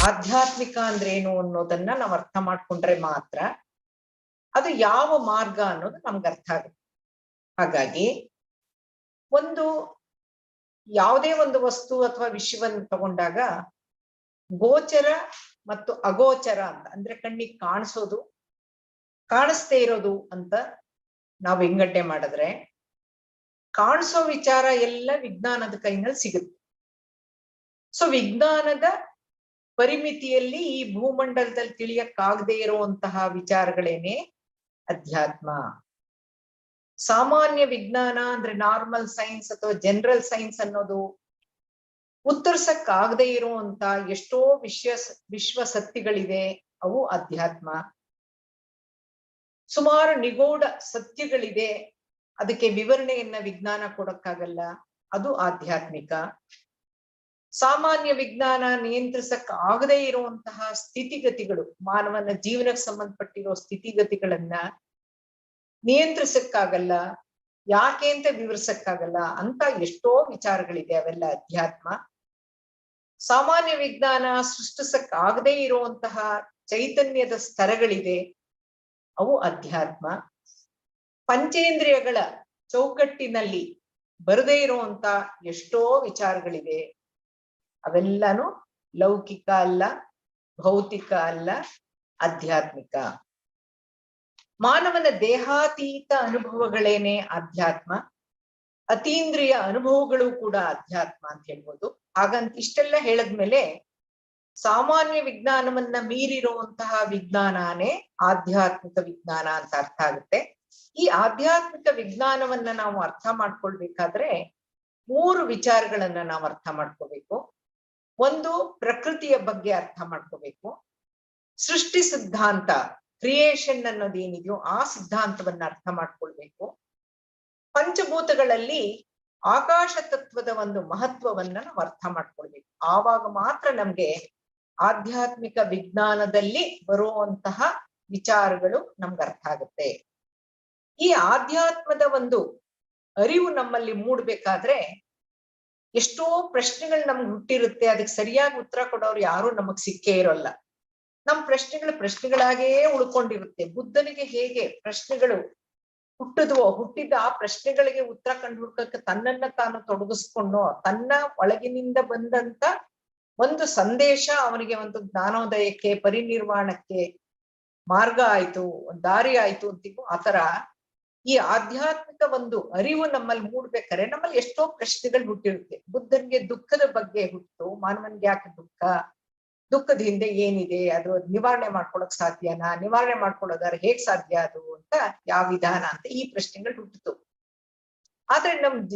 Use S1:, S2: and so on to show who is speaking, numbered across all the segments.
S1: ಆಧ್ಯಾತ್ಮಿಕ ಅಂದ್ರೆ ಏನು ಅನ್ನೋದನ್ನ ನಾವ್ ಅರ್ಥ ಮಾಡ್ಕೊಂಡ್ರೆ ಮಾತ್ರ ಅದು ಯಾವ ಮಾರ್ಗ ಅನ್ನೋದು ನಮ್ಗೆ ಅರ್ಥ ಆಗುತ್ತೆ. ಹಾಗಾಗಿ ಒಂದು ಯಾವುದೇ ಒಂದು ವಸ್ತು ಅಥವಾ ವಿಷಯವನ್ನು ತಗೊಂಡಾಗ ಗೋಚರ ಮತ್ತು ಅಗೋಚರ ಅಂತ ಅಂದ್ರೆ ಕಣ್ಣಿಗೆ ಕಾಣಿಸೋದು ಕಾಣಿಸ್ತೇ ಇರೋದು ಅಂತ ನಾವು ವಿಂಗಡಣೆ ಮಾಡಿದ್ರೆ ಕಾಣಿಸೋ ವಿಚಾರ ಎಲ್ಲ ವಿಜ್ಞಾನದ ಕೈನಲ್ಲಿ ಸಿಗುತ್ತೆ. ಸೊ ವಿಜ್ಞಾನದ ಪರಿಮಿತಿಯಲ್ಲಿ ಈ ಭೂಮಂಡಲದಲ್ಲಿ ತಿಳಿಯಕ್ಕಾಗದೇ ಇರುವಂತಹ ವಿಚಾರಗಳೇನೆ ಅಧ್ಯಾತ್ಮ. ಸಾಮಾನ್ಯ ವಿಜ್ಞಾನ ಅಂದ್ರೆ ನಾರ್ಮಲ್ ಸೈನ್ಸ್ ಅಥವಾ ಜನರಲ್ ಸೈನ್ಸ್ ಅನ್ನೋದು ಉತ್ತರಿಸಕ್ಕಾಗದೇ ಇರುವಂತ ಎಷ್ಟೋ ವಿಶ್ವ ವಿಶ್ವ ಸತ್ಯಗಳಿವೆ, ಅವು ಅಧ್ಯಾತ್ಮ. ಸುಮಾರು ನಿಗೂಢ ಸತ್ಯಗಳಿದೆ, ಅದಕ್ಕೆ ವಿವರಣೆಯನ್ನ ವಿಜ್ಞಾನ ಕೊಡಕ್ಕಾಗಲ್ಲ, ಅದು ಆಧ್ಯಾತ್ಮಿಕ. ಸಾಮಾನ್ಯ ವಿಜ್ಞಾನ ನಿಯಂತ್ರಿಸಕ್ ಆಗದೇ ಇರುವಂತಹ ಸ್ಥಿತಿಗತಿಗಳು, ಮಾನವನ ಜೀವನಕ್ಕೆ ಸಂಬಂಧಪಟ್ಟಿರೋ ಸ್ಥಿತಿಗತಿಗಳನ್ನ ನಿಯಂತ್ರಿಸಕ್ಕಾಗಲ್ಲ, ಯಾಕೆ ಅಂತ ವಿವರಿಸಕ್ಕಾಗಲ್ಲ ಅಂತ ಎಷ್ಟೋ ವಿಚಾರಗಳಿದೆ ಅವೆಲ್ಲ ಅಧ್ಯಾತ್ಮ. ಸಾಮಾನ್ಯ ವಿಜ್ಞಾನ ಸೃಷ್ಟಿಸಕ್ ಆಗದೇ ಇರುವಂತಹ ಚೈತನ್ಯದ ಸ್ತರಗಳಿದೆ, ಅವು ಅಧ್ಯಾತ್ಮ. ಪಂಚೇಂದ್ರಿಯಗಳ ಚೌಕಟ್ಟಿನಲ್ಲಿ ಬರದೇ ಇರುವಂತ ಎಷ್ಟೋ ವಿಚಾರಗಳಿವೆ. ಅವೆಲ್ಲನೂ ಲೌಕಿಕ ಅಲ್ಲ, ಭೌತಿಕ ಅಲ್ಲ, ಆಧ್ಯಾತ್ಮಿಕ. ಮಾನವನ ದೇಹಾತೀತ ಅನುಭವಗಳೇನೆ ಆಧ್ಯಾತ್ಮ. ಅತೀಂದ್ರಿಯ ಅನುಭವಗಳು ಕೂಡ ಅಧ್ಯಾತ್ಮ ಅಂತ ಹೇಳ್ಬೋದು. ಹಾಗಂತ ಇಷ್ಟೆಲ್ಲ ಹೇಳದ್ಮೇಲೆ ಸಾಮಾನ್ಯ ವಿಜ್ಞಾನವನ್ನ ಮೀರಿರುವಂತಹ ವಿಜ್ಞಾನನೇ ಆಧ್ಯಾತ್ಮಿಕ ವಿಜ್ಞಾನ ಅಂತ ಅರ್ಥ ಆಗುತ್ತೆ. ಈ ಆಧ್ಯಾತ್ಮಿಕ ವಿಜ್ಞಾನವನ್ನ ನಾವು ಅರ್ಥ ಮಾಡ್ಕೊಳ್ಬೇಕಾದ್ರೆ ಮೂರು ವಿಚಾರಗಳನ್ನ ನಾವು ಅರ್ಥ ಮಾಡ್ಕೋಬೇಕು. ಒಂದು ಪ್ರಕೃತಿಯ ಬಗ್ಗೆ ಅರ್ಥ ಮಾಡ್ಕೋಬೇಕು. ಸೃಷ್ಟಿ ಸಿದ್ಧಾಂತ ಕ್ರಿಯೇಷನ್ ಅನ್ನೋದೇನಿದೆಯೋ ಆ ಸಿದ್ಧಾಂತವನ್ನ ಅರ್ಥ ಮಾಡ್ಕೊಳ್ಬೇಕು. ಪಂಚಭೂತಗಳಲ್ಲಿ ಆಕಾಶ ತತ್ವದ ಒಂದು ಮಹತ್ವವನ್ನ ನಾವು ಅರ್ಥ ಮಾಡ್ಕೊಳ್ಬೇಕು. ಆವಾಗ ಮಾತ್ರ ನಮ್ಗೆ ಆಧ್ಯಾತ್ಮಿಕ ವಿಜ್ಞಾನದಲ್ಲಿ ಬರುವಂತಹ ವಿಚಾರಗಳು ನಮ್ಗೆ ಅರ್ಥ ಆಗುತ್ತೆ. ಈ ಆಧ್ಯಾತ್ಮದ ಒಂದು ಅರಿವು ನಮ್ಮಲ್ಲಿ ಮೂಡ್ಬೇಕಾದ್ರೆ ಎಷ್ಟೋ ಪ್ರಶ್ನೆಗಳು ನಮ್ಗೆ ಹುಟ್ಟಿರುತ್ತೆ, ಅದಕ್ಕೆ ಸರಿಯಾಗಿ ಉತ್ತರ ಕೊಡೋರು ಯಾರು ನಮಗ್ ಸಿಕ್ಕೇ ಇರೋಲ್ಲ. ನಮ್ ಪ್ರಶ್ನೆಗಳು ಪ್ರಶ್ನೆಗಳಾಗೇ ಉಳ್ಕೊಂಡಿರುತ್ತೆ. ಬುದ್ಧನಿಗೆ ಹೇಗೆ ಪ್ರಶ್ನೆಗಳು ಹುಟ್ಟಿದ್ವೋ, ಹುಟ್ಟಿದ ಆ ಪ್ರಶ್ನೆಗಳಿಗೆ ಉತ್ತರ ಕಂಡು ಹುಡ್ಕಕ್ಕೆ ತನ್ನನ್ನ ತಾನು ತೊಡಗಿಸ್ಕೊಂಡು ತನ್ನ ಒಳಗಿನಿಂದ ಬಂದಂತ ಒಂದು ಸಂದೇಶ ಅವನಿಗೆ ಒಂದು ಜ್ಞಾನೋದಯಕ್ಕೆ, ಪರಿನಿರ್ವಾಣಕ್ಕೆ ಮಾರ್ಗ ಆಯ್ತು, ದಾರಿ ಆಯ್ತು ಅಂತೀವೋ ಆತರ ಈ ಆಧ್ಯಾತ್ಮಿಕ ಒಂದು ಅರಿವು ನಮ್ಮಲ್ಲಿ ಮೂಡ್ಬೇಕಾದ್ರೆ ನಮ್ಮಲ್ಲಿ ಎಷ್ಟೋ ಪ್ರಶ್ನೆಗಳು ಹುಟ್ಟಿರುತ್ತೆ. ಬುದ್ಧನ್ಗೆ ದುಃಖದ ಬಗ್ಗೆ ಹುಟ್ಟು, ಮಾನವನ್ಗೆ ಯಾಕೆ ದುಃಖ? ದುಃಖದ ಹಿಂದೆ ಏನಿದೆ? ಅದು ನಿವಾರಣೆ ಮಾಡ್ಕೊಳಕ್ ಸಾಧ್ಯನಾ? ನಿವಾರಣೆ ಮಾಡ್ಕೊಳ್ಳೋದಾದ್ರೆ ಹೇಗ್ ಸಾಧ್ಯ ಅದು ಅಂತ ಯಾವ ವಿಧಾನ ಅಂತ ಈ ಪ್ರಶ್ನೆಗಳು ಹುಟ್ಟಿತು. ಆದ್ರೆ ನಮ್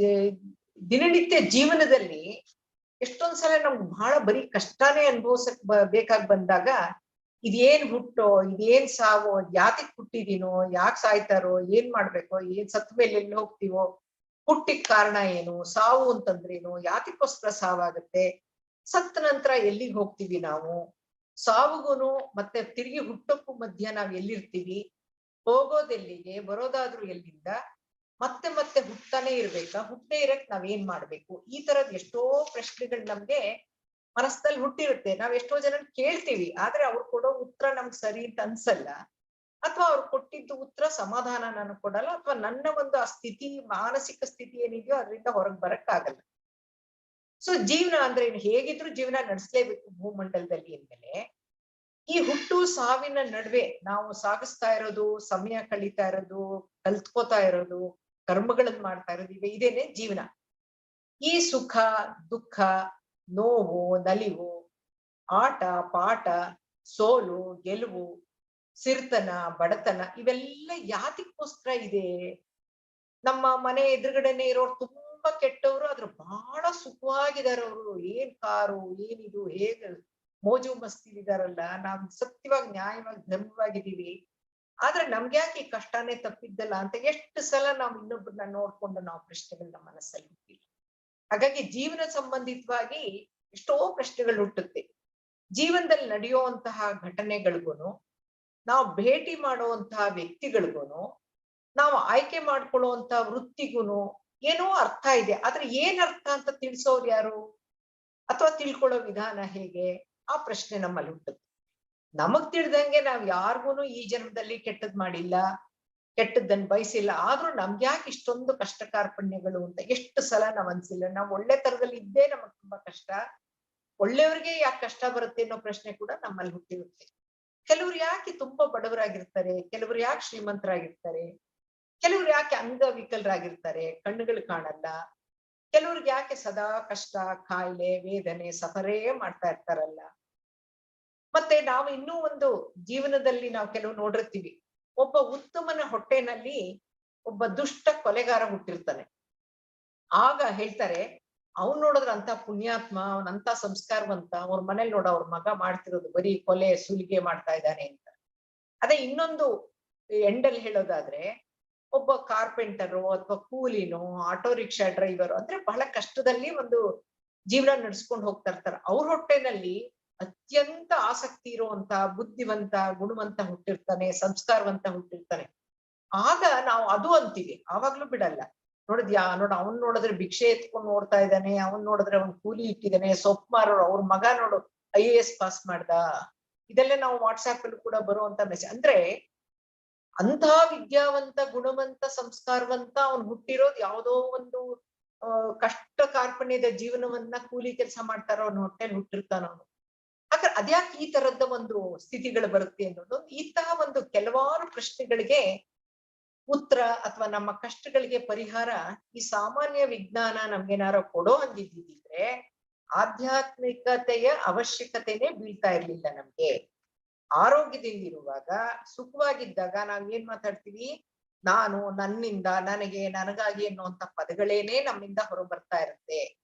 S1: ದಿನನಿತ್ಯ ಜೀವನದಲ್ಲಿ ಎಷ್ಟೊಂದ್ಸಲ ನಮ್ಗೆ ಬಹಳ ಬರೀ ಕಷ್ಟನೇ ಅನುಭವಿಸಕ್ ಬೇಕಾಗ್ ಬಂದಾಗ ಇದೇನ್ ಹುಟ್ಟೋ, ಇದೇನ್ ಸಾವೋ, ಯಾತಿಗ್ ಹುಟ್ಟಿದೀನೋ, ಯಾಕೆ ಸಾಯ್ತಾರೋ, ಏನ್ ಮಾಡ್ಬೇಕೋ, ಏನ್ ಸತ್ ಮೇಲೆ ಎಲ್ಲಿ ಹೋಗ್ತೀವೋ ಹುಟ್ಟಿಕ್ ಕಾರಣ ಏನು, ಸಾವು ಅಂತಂದ್ರೇನು, ಯಾತಿಗೋಸ್ಕರ ಸಾವಾಗತ್ತೆ ಸತ್ತ ನಂತರ ಎಲ್ಲಿಗೆ ಹೋಗ್ತೀವಿ ನಾವು? ಸಾವುಗೂನು ಮತ್ತೆ ತಿರುಗಿ ಹುಟ್ಟಕ್ಕೂ ಮಧ್ಯ ನಾವ್ ಎಲ್ಲಿರ್ತೀವಿ? ಹೋಗೋದೆಲ್ಲಿಗೆ ಬರೋದಾದ್ರೂ ಎಲ್ಲಿಂದ? ಮತ್ತೆ ಮತ್ತೆ ಹುಟ್ಟನೇ ಇರ್ಬೇಕಾ? ಹುಟ್ಟೇ ಇರಕ್ ನಾವೇನ್ ಮಾಡ್ಬೇಕು? ಈ ತರದ್ ಎಷ್ಟೋ ಪ್ರಶ್ನೆಗಳು ನಮ್ಗೆ ಮನಸ್ಸಲ್ಲಿ ಹುಟ್ಟಿರುತ್ತೆ. ನಾವ್ ಎಷ್ಟೋ ಜನ ಕೇಳ್ತೀವಿ. ಆದ್ರೆ ಅವ್ರು ಕೊಡೋ ಉತ್ತರ ನಮ್ಗೆ ಸರಿ ಅಂತ ಅನ್ಸಲ್ಲ. ಅಥವಾ ಅವ್ರು ಕೊಟ್ಟಿದ್ದು ಉತ್ತರ ಸಮಾಧಾನ ನಾನು ಕೊಡಲ್ಲ. ಅಥವಾ ನನ್ನ ಒಂದು ಆ ಸ್ಥಿತಿ, ಮಾನಸಿಕ ಸ್ಥಿತಿ ಏನಿದೆಯೋ ಅದರಿಂದ ಹೊರಗ್ ಬರಕ್ ಆಗಲ್ಲ ಸೊ ಜೀವನ ಅಂದ್ರೆ ಹೇಗಿದ್ರು ಜೀವನ ನಡೆಸಲೇಬೇಕು ಭೂಮಂಡಲದಲ್ಲಿ ಅಂದ್ಮೇಲೆ. ಈ ಹುಟ್ಟು ಸಾವಿನ ನಡುವೆ ನಾವು ಸಾಗಿಸ್ತಾ ಇರೋದು, ಸಮಯ ಕಳೀತಾ ಇರೋದು, ಕಲ್ತ್ಕೋತಾ ಇರೋದು ಕರ್ಮಗಳನ್ನ ಮಾಡ್ತಾ ಇರೋದು, ಇವೆ ಇದೇನೆ ಜೀವನ. ಈ ಸುಖ, ದುಃಖ ನೋವು, ನಲಿವು, ಆಟ, ಪಾಠ, ಸೋಲು, ಗೆಲುವು, ಸಿರ್ತನ, ಬಡತನ ಇವೆಲ್ಲ ಯಾತಿಗೋಸ್ಕರ ಇದೆ. ನಮ್ಮ ಮನೆ ಎದುರುಗಡೆನೆ ಇರೋರು ತುಂಬಾ ಕೆಟ್ಟವರು, ಆದ್ರೆ ಬಹಳ ಸುಖವಾಗಿದ್ದಾರೆ ಅವರು. ಏನ್ ಕಾರು ಏನಿದು ಹೇಗ ಮೋಜು ಮಸ್ತಿಲಿದಾರಲ್ಲ ನಾವ್ ಸತ್ಯವಾಗಿ, ನ್ಯಾಯವಾಗಿ, ಧರ್ಮವಾಗಿದ್ದೀವಿ. ಆದ್ರೆ ನಮ್ಗೆ ಯಾಕೆ ಈ ಕಷ್ಟನೇ ತಪ್ಪಿದ್ದಲ್ಲ ಅಂತ ಎಷ್ಟು ಸಲ ನಾವು ಇನ್ನೊಬ್ಬರನ್ನ ನೋಡ್ಕೊಂಡು ನಾವು ಪ್ರಶ್ನೆಗಳನ್ನ ಮನಸ್ಸಲ್ಲಿ ಹಾಗಾಗಿ ಜೀವನ ಸಂಬಂಧಿತವಾಗಿ ಎಷ್ಟೋ ಪ್ರಶ್ನೆಗಳು ಹುಟ್ಟುತ್ತೆ ಜೀವನದಲ್ಲಿ ನಡೆಯುವಂತಹ ಘಟನೆಗಳಿಗೂ ನಾವು ಭೇಟಿ ಮಾಡುವಂತಹ ವ್ಯಕ್ತಿಗಳಿಗೂ ನಾವು ಆಯ್ಕೆ ಮಾಡ್ಕೊಳ್ಳುವಂತಹ ವೃತ್ತಿಗೂ ಏನೋ ಅರ್ಥ ಇದೆ. ಆದ್ರೆ ಏನ್ ಅರ್ಥ ಅಂತ ತಿಳಿಸೋರು ಯಾರು? ಅಥವಾ ತಿಳ್ಕೊಳ್ಳೋ ವಿಧಾನ ಹೇಗೆ? ಆ ಪ್ರಶ್ನೆ ನಮ್ಮಲ್ಲಿ ಹುಟ್ಟುತ್ತೆ ನಮಗ್ ತಿಳಿದಂಗೆ ನಾವ್ ಯಾರಿಗೂ ಈ ಜನ್ಮದಲ್ಲಿ ಕೆಟ್ಟದ್ ಮಾಡಿಲ್ಲ. ಕೆಟ್ಟದ್ದನ್ನ ಬಯಸಿಲ್ಲ. ಆದ್ರೂ ನಮ್ಗೆ ಯಾಕೆ ಇಷ್ಟೊಂದು ಕಷ್ಟ ಕಾರ್ಪಣ್ಯಗಳು ಅಂತ ಎಷ್ಟು ಸಲ ನಾವ್ ಅನ್ಸಿಲ್ಲ. ನಾವ್ ಒಳ್ಳೆ ತರದಲ್ಲಿ ಇದ್ದೇ ನಮಗ್ ತುಂಬಾ ಕಷ್ಟ. ಒಳ್ಳೆಯವ್ರಿಗೆ ಯಾಕೆ ಕಷ್ಟ ಬರುತ್ತೆ ಅನ್ನೋ ಪ್ರಶ್ನೆ ಕೂಡ ನಮ್ಮಲ್ಲಿ ಹುಟ್ಟಿರುತ್ತೆ. ಕೆಲವ್ರು ಯಾಕೆ ತುಂಬಾ ಬಡವರಾಗಿರ್ತಾರೆ? ಕೆಲವ್ರು ಯಾಕೆ ಶ್ರೀಮಂತರಾಗಿರ್ತಾರೆ? ಕೆಲವ್ರು ಯಾಕೆ ಅಂಗವಿಕಲರಾಗಿರ್ತಾರೆ? ಕಣ್ಣುಗಳು ಕಾಣಲ್ಲ. ಕೆಲವ್ರಿಗೆ ಯಾಕೆ ಸದಾ ಕಷ್ಟ, ಕಾಯಿಲೆ, ವೇದನೆ, ಸಫರೇ ಮಾಡ್ತಾ ಇರ್ತಾರಲ್ಲ. ಮತ್ತೆ ನಾವು ಇನ್ನೂ ಒಂದು ಜೀವನದಲ್ಲಿ ನಾವು ಕೆಲವು ನೋಡಿರ್ತೀವಿ. ಒಬ್ಬ ಉತ್ತಮನ ಹೊಟ್ಟೆನಲ್ಲಿ ಒಬ್ಬ ದುಷ್ಟ ಕೊಲೆಗಾರ ಹುಟ್ಟಿರ್ತಾನೆ. ಆಗ ಹೇಳ್ತಾರೆ, ಅವ್ನ್ ನೋಡಿದ್ರ ಅಂತ ಪುಣ್ಯಾತ್ಮ ಅವನಂತ ಸಂಸ್ಕಾರವಂತ, ಅವ್ರ ಮನೇಲಿ ನೋಡ, ಅವ್ರ ಮಗ ಮಾಡ್ತಿರೋದು ಬರೀ ಕೊಲೆ, ಸುಲಿಗೆ ಮಾಡ್ತಾ ಇದ್ದಾನೆ ಅಂತ. ಅದೇ ಇನ್ನೊಂದು ಎಂಡಲ್ಲಿ ಹೇಳೋದಾದ್ರೆ, ಒಬ್ಬ ಕಾರ್ಪೆಂಟರು ಅಥವಾ ಕೂಲಿನೋ, ಆಟೋ ರಿಕ್ಷಾ ಡ್ರೈವರು, ಅಂದ್ರೆ ಬಹಳ ಕಷ್ಟದಲ್ಲಿ ಒಂದು ಜೀವನ ನಡ್ಸ್ಕೊಂಡು ಹೋಗ್ತಾ ಇರ್ತಾರೆ. ಅವ್ರ ಹೊಟ್ಟೆನಲ್ಲಿ ಅತ್ಯಂತ ಆಸಕ್ತಿ ಇರುವಂತ, ಬುದ್ಧಿವಂತ, ಗುಣವಂತ ಹುಟ್ಟಿರ್ತಾನೆ, ಸಂಸ್ಕಾರವಂತ ಹುಟ್ಟಿರ್ತಾನೆ. ಆಗ ನಾವು ಅದು ಅಂತೀವಿ. ಆವಾಗ್ಲೂ ಬಿಡಲ್ಲ. ನೋಡಿದ್ಯಾ? ನೋಡ ಅವ್ನ್ ನೋಡಿದ್ರೆ ಭಿಕ್ಷೆ ಎತ್ಕೊಂಡು ನೋಡ್ತಾ ಇದ್ದಾನೆ, ಅವ್ನ್ ನೋಡಿದ್ರೆ ಅವ್ನ್ ಕೂಲಿ ಇಟ್ಟಿದ್ದಾನೆ, ಸೊಪ್ಪು ಮಾರೋರು, ಅವ್ರ ಮಗ ನೋಡು, ಐ ಎಸ್ ಪಾಸ್ ಮಾಡ್ದ. ಇದೆಲ್ಲ ನಾವು ವಾಟ್ಸ್ಆಪ್ ಅಲ್ಲಿ ಕೂಡ ಬರುವಂತ ಮೆಸೇಜ್ ಅಂದ್ರೆ ಅಂತ ವಿದ್ಯಾವಂತ, ಗುಣವಂತ, ಸಂಸ್ಕಾರವಂತ ಅವ್ನ್ ಹುಟ್ಟಿರೋದು ಯಾವುದೋ ಒಂದು ಕಷ್ಟ ಕಾರ್ಪಣ್ಯದ ಜೀವನವನ್ನ ಕೂಲಿ ಕೆಲಸ ಮಾಡ್ತಾರೋ ಅವ್ನ ಹೊಟ್ಟೆಲ್ ಹುಟ್ಟಿರ್ತಾನ ಅವನು. ಅದ್ಯಾಕೆ ಈ ತರದ ಒಂದು ಸ್ಥಿತಿಗಳು ಬರುತ್ತೆ ಅನ್ನೋದು ಇಂತಹ ಒಂದು ಕೆಲವಾರು ಪ್ರಶ್ನೆಗಳಿಗೆ ಉತ್ತರ ಅಥವಾ ನಮ್ಮ ಕಷ್ಟಗಳಿಗೆ ಪರಿಹಾರ ಈ ಸಾಮಾನ್ಯ ವಿಜ್ಞಾನ ನಮ್ಗೇನಾರ ಕೊಡೋ ಹಂಗಿದ್ದಿದ್ರೆ ಆಧ್ಯಾತ್ಮಿಕತೆಯ ಅವಶ್ಯಕತೆನೆ ಬೀಳ್ತಾ ಇರ್ಲಿಲ್ಲ ನಮ್ಗೆ. ಆರೋಗ್ಯದಿಂದಿರುವಾಗ ಸುಖವಾಗಿದ್ದಾಗ ನಾವ್ ಏನ್ ಮಾತಾಡ್ತೀವಿ? ನಾನು ನನ್ನಿಂದ ನನಗೆ ನನಗಾಗಿ ಅನ್ನುವಂತ ಪದಗಳೇನೆ ನಮ್ಮಿಂದ ಹೊರಬರ್ತಾ ಇರುತ್ತೆ.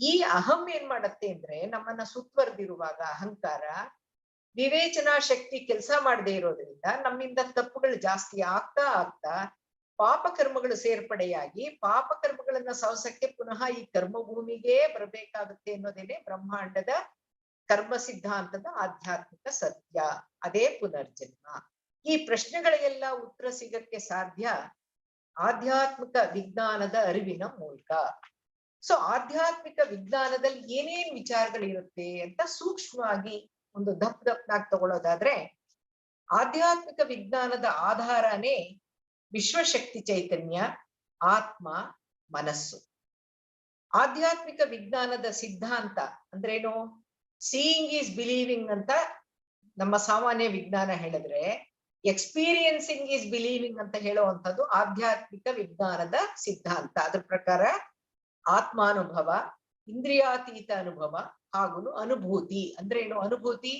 S1: ಈ ಅಹಂ ಏನ್ ಮಾಡತ್ತೆ ಅಂದ್ರೆ ನಮ್ಮನ್ನ ಸುತ್ತುವರೆದಿರುವಾಗ ಅಹಂಕಾರ ವಿವೇಚನಾ ಶಕ್ತಿ ಕೆಲಸ ಮಾಡದೇ ಇರೋದ್ರಿಂದ ನಮ್ಮಿಂದ ತಪ್ಪುಗಳು ಜಾಸ್ತಿ ಆಗ್ತಾ ಆಗ್ತಾ ಪಾಪ ಕರ್ಮಗಳು ಸೇರ್ಪಡೆಯಾಗಿ ಪಾಪ ಕರ್ಮಗಳನ್ನ ಸವಸಕ್ಕೆ ಪುನಃ ಈ ಕರ್ಮಭೂಮಿಗೆ ಬರಬೇಕಾಗುತ್ತೆ ಅನ್ನೋದೇನೆ ಬ್ರಹ್ಮಾಂಡದ ಕರ್ಮ ಸಿದ್ಧಾಂತದ ಆಧ್ಯಾತ್ಮಿಕ ಸತ್ಯ. ಅದೇ ಪುನರ್ಜನ್ಮ. ಈ ಪ್ರಶ್ನೆಗಳಿಗೆಲ್ಲ ಉತ್ತರ ಸಿಗಕ್ಕೆ ಸಾಧ್ಯ? ಆಧ್ಯಾತ್ಮಿಕ ವಿಜ್ಞಾನದ ಅರಿವಿನ ಮೂಲಕ. ಸೊ ಆಧ್ಯಾತ್ಮಿಕ ವಿಜ್ಞಾನದಲ್ಲಿ ಏನೇನ್ ವಿಚಾರಗಳಿರುತ್ತೆ ಅಂತ ಸೂಕ್ಷ್ಮವಾಗಿ ಒಂದು ದಪ್ ದಪ್ನಾಗ್ ತಗೊಳ್ಳೋದಾದ್ರೆ ಆಧ್ಯಾತ್ಮಿಕ ವಿಜ್ಞಾನದ ಆಧಾರನೇ ವಿಶ್ವಶಕ್ತಿ ಚೈತನ್ಯ, ಆತ್ಮ, ಮನಸ್ಸು. ಆಧ್ಯಾತ್ಮಿಕ ವಿಜ್ಞಾನದ ಸಿದ್ಧಾಂತ ಅಂದ್ರೇನು? ಸೀಯಿಂಗ್ ಈಸ್ ಬಿಲೀವಿಂಗ್ ಅಂತ ನಮ್ಮ ಸಾಮಾನ್ಯ ವಿಜ್ಞಾನ ಹೇಳಿದ್ರೆ ಎಕ್ಸ್ಪೀರಿಯನ್ಸಿಂಗ್ ಈಸ್ ಬಿಲೀವಿಂಗ್ ಅಂತ ಹೇಳುವಂಥದ್ದು ಆಧ್ಯಾತ್ಮಿಕ ವಿಜ್ಞಾನದ ಸಿದ್ಧಾಂತ. ಅದ್ರ ಪ್ರಕಾರ ಆತ್ಮಾನುಭವ, ಇಂದ್ರಿಯಾತೀತ ಅನುಭವ ಹಾಗೂ ಅನುಭೂತಿ. ಅಂದ್ರೆ ಏನು ಅನುಭೂತಿ?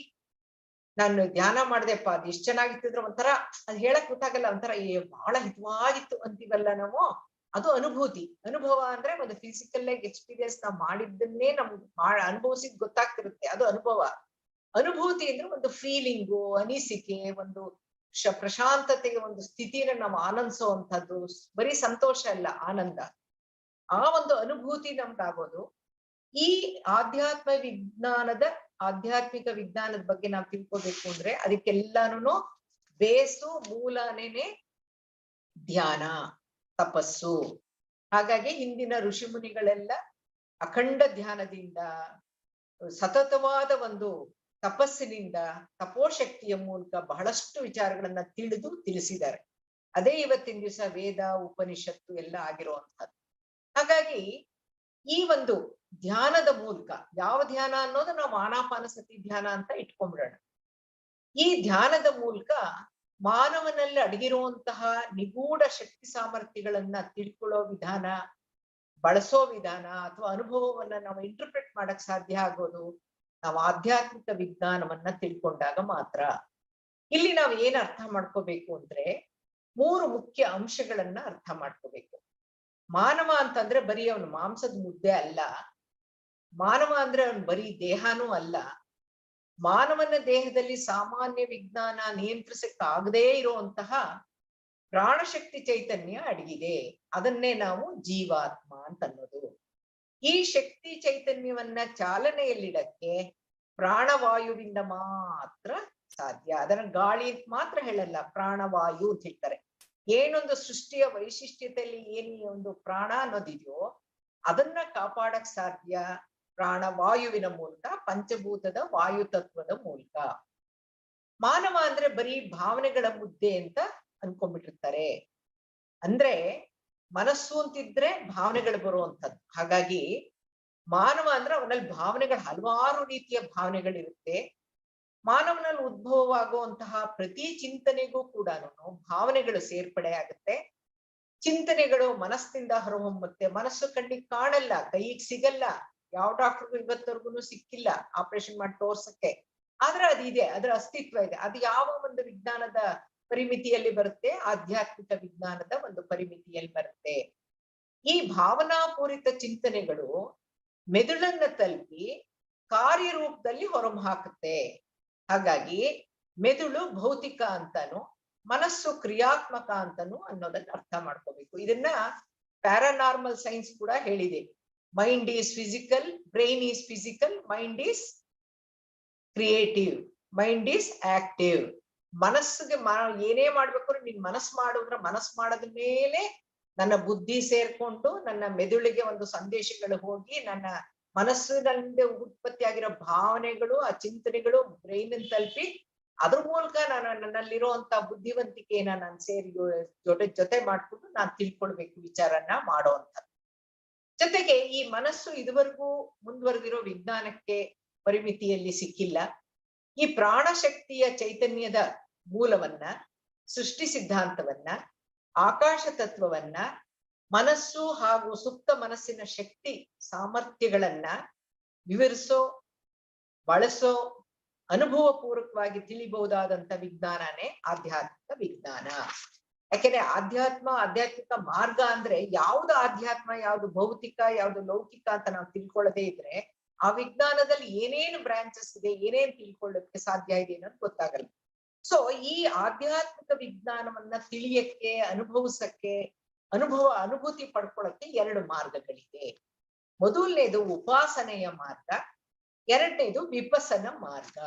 S1: ನಾನು ಧ್ಯಾನ ಮಾಡ್ದೆಪ್ಪ ಎಷ್ಟು ಎಷ್ಟ್ ಚೆನ್ನಾಗಿತ್ತಿದ್ರೆ ಒಂಥರ ಅದ್ ಹೇಳಕ್ ಗೊತ್ತಾಗಲ್ಲ, ಒಂಥರ ಏ ಬಹಳ ಹಿತವಾಗಿತ್ತು ಅಂತೀವಲ್ಲ ನಾವು. ಅದು ಅನುಭೂತಿ. ಅನುಭವ ಅಂದ್ರೆ ಒಂದು ಫಿಸಿಕಲ್ ಆಗಿ ಎಕ್ಸ್ಪೀರಿಯನ್ಸ್ ನಾವು ಮಾಡಿದ್ದನ್ನೇ ನಮ್ಗೆ ಮಾಡ ಅನುಭವಿಸಿದ್ ಗೊತ್ತಾಗ್ತಿರುತ್ತೆ, ಅದು ಅನುಭವ. ಅನುಭೂತಿ ಅಂದ್ರೆ ಒಂದು ಫೀಲಿಂಗು ಅನಿಸಿಕೆ, ಒಂದು ಶ ಪ್ರಶಾಂತತೆಗೆ ಒಂದು ಸ್ಥಿತಿನ ನಾವು ಆನಂದಿಸುವಂಥದ್ದು. ಬರೀ ಸಂತೋಷ ಅಲ್ಲ, ಆನಂದ. ಆ ಒಂದು ಅನುಭೂತಿ ನಮ್ಗಾಗೋದು. ಈ ಆಧ್ಯಾತ್ಮ ವಿಜ್ಞಾನದ, ಆಧ್ಯಾತ್ಮಿಕ ವಿಜ್ಞಾನದ ಬಗ್ಗೆ ನಾವು ತಿಳ್ಕೊಬೇಕು ಅಂದ್ರೆ ಅದಕ್ಕೆಲ್ಲಾನು ಬೇಸು ಮೂಲನೇನೆ ಧ್ಯಾನ, ತಪಸ್ಸು. ಹಾಗಾಗಿ ಹಿಂದಿನ ಋಷಿ ಮುನಿಗಳೆಲ್ಲ ಅಖಂಡ ಧ್ಯಾನದಿಂದ, ಸತತವಾದ ಒಂದು ತಪಸ್ಸಿನಿಂದ, ತಪೋಶಕ್ತಿಯ ಮೂಲಕ ಬಹಳಷ್ಟು ವಿಚಾರಗಳನ್ನ ತಿಳಿದು ತಿಳಿಸಿದ್ದಾರೆ. ಅದೇ ಇವತ್ತಿನ ದಿವಸ ವೇದ, ಉಪನಿಷತ್ತು ಎಲ್ಲ ಆಗಿರುವಂತದ್ದು ಹಾಗಾಗಿ ಈ ಒಂದು ಧ್ಯಾನದ ಮೂಲಕ ಯಾವ ಧ್ಯಾನ ಅನ್ನೋದು ನಾವು ಆನಾಪಾನಸತಿ ಧ್ಯಾನ ಅಂತ ಇಟ್ಕೊಂಡ್ಬಿಡೋಣ ಈ ಧ್ಯಾನದ ಮೂಲಕ ಮಾನವನಲ್ಲಿ ಅಡಗಿರುವಂತಹ ನಿಗೂಢ ಶಕ್ತಿ ಸಾಮರ್ಥ್ಯಗಳನ್ನ ತಿಳ್ಕೊಳ್ಳೋ ವಿಧಾನ, ಬಳಸೋ ವಿಧಾನ ಅಥವಾ ಅನುಭವವನ್ನ ನಾವು ಇಂಟರ್ಪ್ರಿಟ್ ಮಾಡಕ್ ಸಾಧ್ಯ ಆಗೋದು ನಾವು ಆಧ್ಯಾತ್ಮಿಕ ವಿಜ್ಞಾನವನ್ನ ತಿಳ್ಕೊಂಡಾಗ ಮಾತ್ರ. ಇಲ್ಲಿ ನಾವು ಏನ್ ಅರ್ಥ ಮಾಡ್ಕೋಬೇಕು ಅಂದ್ರೆ ಮೂರು ಮುಖ್ಯ ಅಂಶಗಳನ್ನ ಅರ್ಥ ಮಾಡ್ಕೋಬೇಕು. ಮಾನವ ಅಂತಂದ್ರೆ ಬರೀ ಅವನು ಮಾಂಸದ ಮುದ್ದೆ ಅಲ್ಲ. ಮಾನವ ಅಂದ್ರೆ ಅವನು ಬರೀ ದೇಹನೂ ಅಲ್ಲ. ಮಾನವನ ದೇಹದಲ್ಲಿ ಸಾಮಾನ್ಯ ವಿಜ್ಞಾನ ನಿಯಂತ್ರಿಸಕ್ಕೆ ಆಗದೇ ಇರುವಂತಹ ಪ್ರಾಣಶಕ್ತಿ ಚೈತನ್ಯ ಅಡಗಿದೆ. ಅದನ್ನೇ ನಾವು ಜೀವಾತ್ಮ ಅಂತ ಅನ್ನೋದು ಈ ಶಕ್ತಿ ಚೈತನ್ಯವನ್ನ ಚಾಲನೆಯಲ್ಲಿಡಕ್ಕೆ ಪ್ರಾಣವಾಯುವಿಂದ ಮಾತ್ರ ಸಾಧ್ಯ. ಅದನ್ನ ಗಾಳಿ ಮಾತ್ರ ಹೇಳಲ್ಲ, ಪ್ರಾಣವಾಯು ಅಂತ ಹೇಳ್ತಾರೆ. ಏನೊಂದು ಸೃಷ್ಟಿಯ ವೈಶಿಷ್ಟ್ಯದಲ್ಲಿ ಏನ್ ಒಂದು ಪ್ರಾಣ ಅನ್ನೋದಿದೆಯೋ ಅದನ್ನ ಕಾಪಾಡಕ್ ಸಾಧ್ಯ ಪ್ರಾಣ ವಾಯುವಿನ ಮೂಲಕ, ಪಂಚಭೂತದ ವಾಯು ತತ್ವದ ಮೂಲಕ. ಮಾನವ ಅಂದ್ರೆ ಬರೀ ಭಾವನೆಗಳ ಮುದ್ದೆ ಅಂತ ಅನ್ಕೊಂಡ್ಬಿಟ್ಟಿರ್ತಾರೆ. ಅಂದ್ರೆ ಮನಸ್ಸು ಅಂತಿದ್ರೆ ಭಾವನೆಗಳು ಬರುವಂಥದ್ದು. ಹಾಗಾಗಿ ಮಾನವ ಅಂದ್ರೆ ಅವನಲ್ಲಿ ಭಾವನೆಗಳು ಹಲವಾರು ರೀತಿಯ ಭಾವನೆಗಳಿರುತ್ತೆ. ಮಾನವನಲ್ಲಿ ಉದ್ಭವವಾಗುವಂತಹ ಪ್ರತಿ ಚಿಂತನೆಗೂ ಕೂಡ ಭಾವನೆಗಳು ಸೇರ್ಪಡೆ ಆಗುತ್ತೆ ಚಿಂತನೆಗಳು ಮನಸ್ಸಿಂದ ಹೊರಹೊಮ್ಮುತ್ತೆ. ಮನಸ್ಸು ಕಣ್ಣಿಗೆ ಕಾಣಲ್ಲ, ಕೈಗೆ ಸಿಗಲ್ಲ, ಯಾವ ಡಾಕ್ಟರ್ಗೂ ಇವತ್ತವರೆಗೂ ಸಿಕ್ಕಿಲ್ಲ ಆಪರೇಷನ್ ಮಾಡಿ ತೋರ್ಸಕ್ಕೆ. ಆದ್ರೆ ಅದಿದೆ ಅದರ ಅಸ್ತಿತ್ವ ಇದೆ. ಅದು ಯಾವ ಒಂದು ವಿಜ್ಞಾನದ ಪರಿಮಿತಿಯಲ್ಲಿ ಬರುತ್ತೆ? ಆಧ್ಯಾತ್ಮಿಕ ವಿಜ್ಞಾನದ ಒಂದು ಪರಿಮಿತಿಯಲ್ಲಿ ಬರುತ್ತೆ. ಈ ಭಾವನಾಪೂರಿತ ಚಿಂತನೆಗಳು ಮೆದುಳನ್ನ ತಲುಪಿ ಕಾರ್ಯರೂಪದಲ್ಲಿ ಹೊರಹಾಕುತ್ತೆ ಹಾಗಾಗಿ ಮೆದುಳು ಭೌತಿಕ ಅಂತಾನು ಮನಸ್ಸು ಕ್ರಿಯಾತ್ಮಕ ಅಂತಾನು ಅನ್ನೋದನ್ನ ಅರ್ಥ ಮಾಡ್ಕೋಬೇಕು. ಇದನ್ನ ಪ್ಯಾರಾನಾರ್ಮಲ್ ಸೈನ್ಸ್ ಕೂಡ ಹೇಳಿದೆ. Mind is physical brain is physical mind is creative mind is active ಮನಸ್ಸಿಗೆ ಏನೇ ಮಾಡ್ಬೇಕಾದ್ರೆ ನಿನ್ ಮನಸ್ಸು ಮಾಡಿದ್ರೆ ಮನಸ್ಸು ಮಾಡದ ಮೇಲೆ ನನ್ನ ಬುದ್ಧಿ ಸೇರ್ಕೊಂಡು ನನ್ನ ಮೆದುಳಿಗೆ ಒಂದು ಸಂದೇಶಗಳು ಹೋಗಿ ನನ್ನ ಮನಸ್ಸಿನಿಂದ ಉತ್ಪತ್ತಿ ಆಗಿರೋ ಭಾವನೆಗಳು, ಆ ಚಿಂತನೆಗಳು ಬ್ರೈನ್ ತಲುಪಿ ಅದ್ರ ಮೂಲಕ ನಾನು ನನ್ನಲ್ಲಿರುವಂತ ಬುದ್ಧಿವಂತಿಕೆಯನ್ನ ನಾನು ಸೇರಿ ಜೊತೆ ಜೊತೆ ಮಾಡ್ಕೊಂಡು ನಾನು ತಿಳ್ಕೊಳ್ಬೇಕು ವಿಚಾರನ ಮಾಡೋವಂಥದ್ದು ಜೊತೆಗೆ ಈ ಮನಸ್ಸು ಇದುವರೆಗೂ ಮುಂದುವರೆದಿರೋ ವಿಜ್ಞಾನಕ್ಕೆ ಪರಿಮಿತಿಯಲ್ಲಿ ಸಿಕ್ಕಿಲ್ಲ. ಈ ಪ್ರಾಣಶಕ್ತಿಯ ಚೈತನ್ಯದ ಮೂಲವನ್ನ, ಸೃಷ್ಟಿ ಸಿದ್ಧಾಂತವನ್ನ, ಆಕಾಶ ತತ್ವವನ್ನ ಮನಸ್ಸು ಹಾಗೂ ಸುಪ್ತ ಮನಸ್ಸಿನ ಶಕ್ತಿ ಸಾಮರ್ಥ್ಯಗಳನ್ನ ವಿವರಿಸೋ, ಬಳಸೋ ಅನುಭವ ಪೂರ್ವಕವಾಗಿ ತಿಳಿಬಹುದಾದಂತ ವಿಜ್ಞಾನನೇ ಆಧ್ಯಾತ್ಮಿಕ ವಿಜ್ಞಾನ. ಯಾಕೆಂದ್ರೆ ಆಧ್ಯಾತ್ಮ ಆಧ್ಯಾತ್ಮಿಕ ಮಾರ್ಗ ಅಂದ್ರೆ ಯಾವ್ದು ಆಧ್ಯಾತ್ಮ, ಯಾವ್ದು ಭೌತಿಕ, ಯಾವ್ದು ಲೌಕಿಕ ಅಂತ ನಾವು ತಿಳ್ಕೊಳ್ಳದೆ ಇದ್ರೆ ಆ ವಿಜ್ಞಾನದಲ್ಲಿ ಏನೇನು ಬ್ರಾಂಚಸ್ ಇದೆ, ಏನೇನ್ ತಿಳ್ಕೊಳ್ಳೋಕೆ ಸಾಧ್ಯ ಇದೆ ಅನ್ನೋದು ಗೊತ್ತಾಗಲ್ಲ. ಸೊ ಈ ಆಧ್ಯಾತ್ಮಿಕ ವಿಜ್ಞಾನವನ್ನ ತಿಳಿಯಕ್ಕೆ, ಅನುಭವಿಸಕ್ಕೆ ಅನುಭವ ಅನುಭೂತಿ ಪಡ್ಕೊಳ್ಳಕ್ಕೆ ಎರಡು ಮಾರ್ಗಗಳಿದೆ. ಮೊದಲನೇದು ಉಪಾಸನೆಯ ಮಾರ್ಗ ಎರಡನೇದು ವಿಪಸನ ಮಾರ್ಗ.